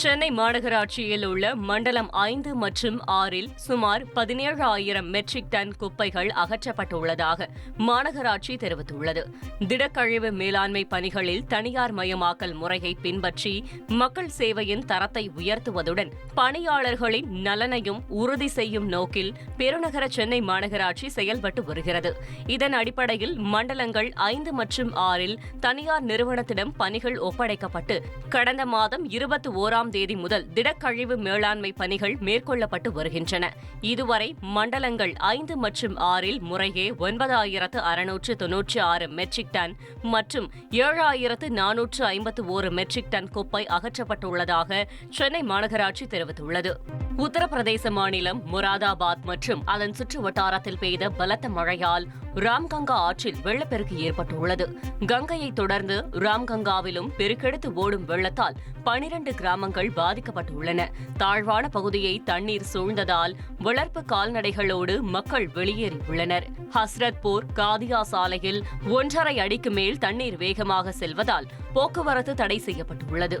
சென்னை மாநகராட்சியில் உள்ள மண்டலம் ஐந்து மற்றும் ஆறில் சுமார் பதினேழு ஆயிரம் மெட்ரிக் டன் குப்பைகள் அகற்றப்பட்டுள்ளதாக மாநகராட்சி தெரிவித்துள்ளது. திடக்கழிவு மேலாண்மை பணிகளில் தனியார் மயமாக்கல் முறையை பின்பற்றி மக்கள் சேவையின் தரத்தை உயர்த்துவதுடன் பணியாளர்களின் நலனையும் உறுதி செய்யும் நோக்கில் பெருநகர சென்னை மாநகராட்சி செயல்பட்டு வருகிறது. இதன் அடிப்படையில் மண்டலங்கள் ஐந்து மற்றும் ஆறில் தனியார் நிறுவனத்திடம் பணிகள் ஒப்படைக்கப்பட்டு கடந்த மாதம் இருபத்தி ஓராம் தேதி முதல் திடக்கழிவு மேலாண்மை பணிகள் மேற்கொள்ளப்பட்டு வருகின்றன. இதுவரை மண்டலங்கள் ஐந்து மற்றும் ஆறில் முறையே ஒன்பதாயிரத்து அறுநூற்று தொன்னூற்றி ஆறு மெட்ரிக் டன் மற்றும் ஏழாயிரத்து நானூற்று ஐம்பத்து ஒரு மெட்ரிக் டன் குப்பை அகற்றப்பட்டுள்ளதாக சென்னை மாநகராட்சி தெரிவித்துள்ளது. உத்தரப்பிரதேச மாநிலம் முராதாபாத் மற்றும் அதன் சுற்று வட்டாரத்தில் பெய்த பலத்த மழையால் ராம்கங்கா ஆற்றில் வெள்ளப்பெருக்கு ஏற்பட்டுள்ளது. கங்கையை தொடர்ந்து ராம்கங்காவிலும் பெருக்கெடுத்து ஓடும் வெள்ளத்தால் பனிரண்டு கிராமங்கள் பாதிக்கப்பட்டுள்ளன. தாழ்வான பகுதியை தண்ணீர் சூழ்ந்ததால் வளர்ப்பு கால்நடைகளோடு மக்கள் வெளியேறியுள்ளனர். ஹஸ்ரத்பூர் காதியா சாலையில் ஒன்றரை அடிக்கு மேல் தண்ணீர் வேகமாக செல்வதால் போக்குவரத்து தடை செய்யப்பட்டுள்ளது.